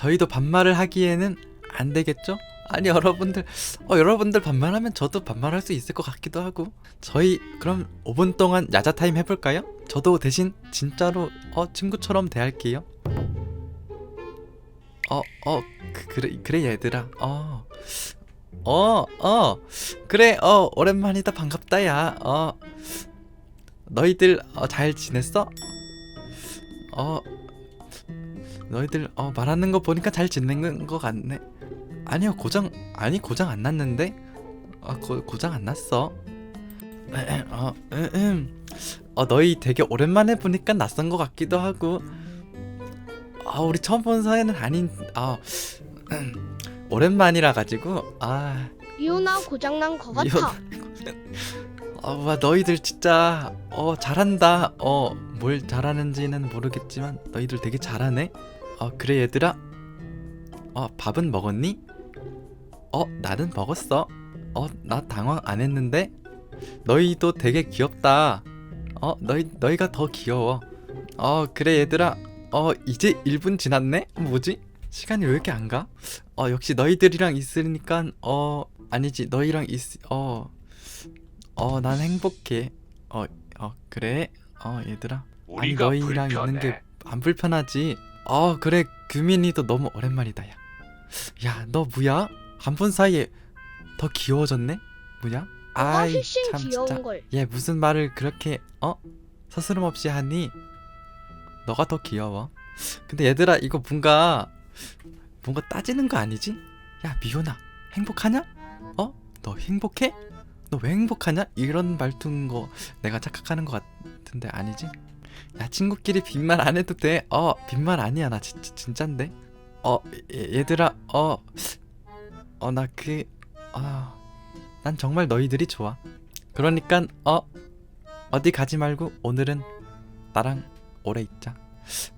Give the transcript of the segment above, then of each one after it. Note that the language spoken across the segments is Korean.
저희도 반말을 하기에는 안 되겠죠? 아니 여러분들 어 여러분들 반말하면 저도 반말할 수 있을 것 같기도 하고 저희 그럼 5분 동안 야자 타임 해볼까요? 저도 대신 진짜로 어 친구처럼 대할게요. 어어 그, 그래 그래 얘들아 어 어, 어, 그래, 어, 오랜만이다, 반갑다, 야, 어, 너희들, 어, 잘 지냈어? 어, 너희들, 어, 말하는 거 보니까 잘 지낸 거 같네. 아니요, 고장, 아니, 고장 안 났는데? 아, 고, 고장 안 났어. 어, 음, 음. 어, 너희 되게 오랜만에 보니까 낯선 거 같기도 하고, 아, 우리 처음 본 사이는 아닌, 아, 음, 오랜만이라 가지고, 아, 미호나 고장난 거 같아. 어, 와 너희들 진짜 어 잘한다. 어 뭘 잘하는지는 모르겠지만 너희들 되게 잘하네. 어 그래 얘들아. 어 밥은 먹었니? 어 나는 먹었어. 어 나 당황 안 했는데. 너희도 되게 귀엽다. 어 너희 너희가 더 귀여워. 어 그래 얘들아. 어 이제 1분 지났네. 뭐지? 시간이 왜 이렇게 안 가? 어 역시 너희들이랑 있으니까 어 아니지 너희랑 있 어. 어, 난 행복해. 어, 어, 그래. 어, 얘들아. 아니, 너희랑. 있는 게 안 불편하지. 어, 그래. 규민이도 너무 오랜만이다, 야. 야, 너 뭐야? 한 분 사이에 더 귀여워졌네? 뭐야? 너가 아이, 훨씬 참 귀여운 진짜. 걸. 얘 무슨 말을 그렇게 어? 서스름 없이 하니? 너가 더 귀여워. 근데 얘들아, 이거 뭔가 뭔가 따지는 거 아니지? 야, 미호나. 행복하냐? 어? 너 행복해? 너 왜 행복하냐? 이런 말투인 거 내가 착각하는 것 같은데 아니지? 야 친구끼리 빈말 안 해도 돼. 어 빈말 아니야 나 진짜 진짠데. 어 얘- 얘들아 어어 나 그 아 난 정말 너희들이 좋아. 그러니까 어 어디 가지 말고 오늘은 나랑 오래 있자.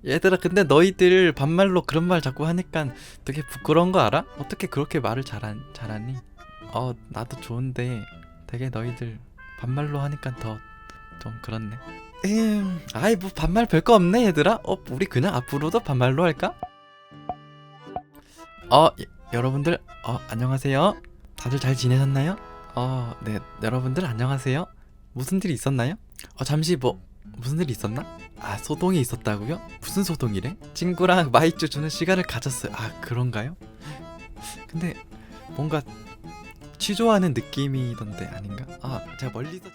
얘들아 근데 너희들 반말로 그런 말 자꾸 하니까 되게 부끄러운 거 알아? 어떻게 그렇게 말을 잘하, 잘하니? 어 나도 좋은데 되게 너희들 반말로 하니까 더 좀 그렇네. 음, 아이 뭐 반말 별거 없네 얘들아. 어 우리 그냥 앞으로도 반말로 할까? 어 예, 여러분들 어 안녕하세요. 다들 잘 지내셨나요? 어 네 여러분들 안녕하세요. 무슨 일이 있었나요? 어 잠시 뭐 무슨 일이 있었나? 아 소동이 있었다고요? 무슨 소동이래? 친구랑 마이쮸 주는 시간을 가졌어요. 아 그런가요? 근데 뭔가 취조하는 느낌이던데 아닌가? 아 제가 멀리서